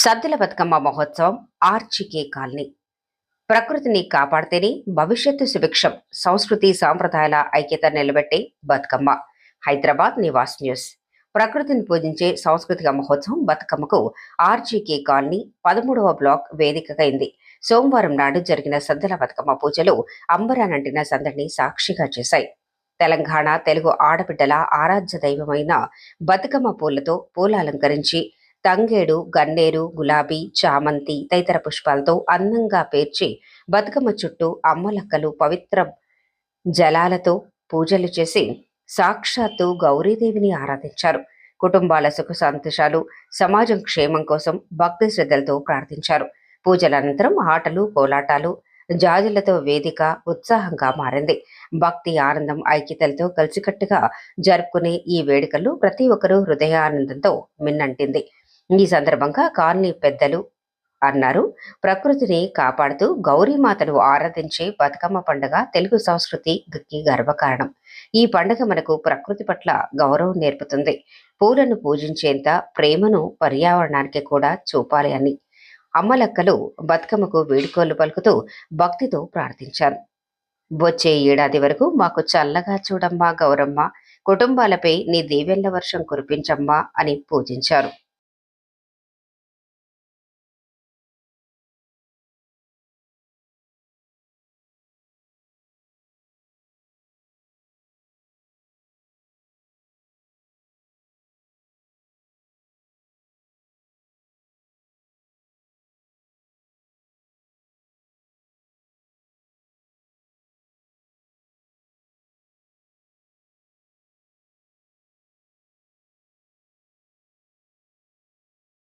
సద్దుల బతుకమ్మ మహోత్సవం ఆర్చికే కాలనీ. ప్రకృతిని కాపాడితేనే భవిష్యత్తు సుభిక్షం సంస్కృతి సాంప్రదాయాల ఐక్యత నిలబెట్టే బతుకమ్మ. హైదరాబాద్ నివాస్ న్యూస్. ప్రకృతిని పూజించే సాంస్కృతిక మహోత్సవం బతుకమ్మకు ఆర్జీకే కాలనీ పదమూడవ బ్లాక్ వేదికగా అయింది. సోమవారం నాడు జరిగిన సద్దుల బతుకమ్మ పూజలు అంబరానంటిన సందడిని సాక్షిగా చేశాయి. తెలంగాణ తెలుగు ఆడబిడ్డల ఆరాధ్య దైవమైన బతుకమ్మ పూలతో పూల అలంకరించి తంగేడు గన్నేరు గులాబీ చామంతి తదితర పుష్పాలతో అందంగా పేర్చి బతుకమ్మ చుట్టూ అమ్మలక్కలు పవిత్ర జలాలతో పూజలు చేసి సాక్షాత్తు గౌరీదేవిని ఆరాధించారు. కుటుంబాల సుఖ సంతోషాలు సమాజం క్షేమం కోసం భక్తి శ్రద్ధలతో ప్రార్థించారు. పూజల అనంతరం ఆటలు కోలాటాలు జాజులతో వేదిక ఉత్సాహంగా మారింది. భక్తి ఆనందం ఐక్యతలతో కలిసికట్టుగా జరుపుకునే ఈ వేడుకలు ప్రతి ఒక్కరూ హృదయానందంతో మిన్నంటింది. ఈ సందర్భంగా కాలనీ పెద్దలు అన్నారు. ప్రకృతిని కాపాడుతూ గౌరీమాతను ఆరాధించే బతుకమ్మ పండుగ తెలుగు సంస్కృతికి గర్వకారణం. ఈ పండుగ మనకు ప్రకృతి పట్ల గౌరవం నేర్పుతుంది. పూలను పూజించేంత ప్రేమను పర్యావరణానికి కూడా చూపాలి అని అమ్మలక్కలు బతుకమ్మకు వేడుకోలు పలుకుతూ భక్తితో ప్రార్థించారు. వచ్చే ఏడాది వరకు మాకు చల్లగా చూడమ్మా గౌరమ్మ కుటుంబాలపై నీ దీవెళ్ళ వర్షం కురిపించమ్మా అని పూజించారు.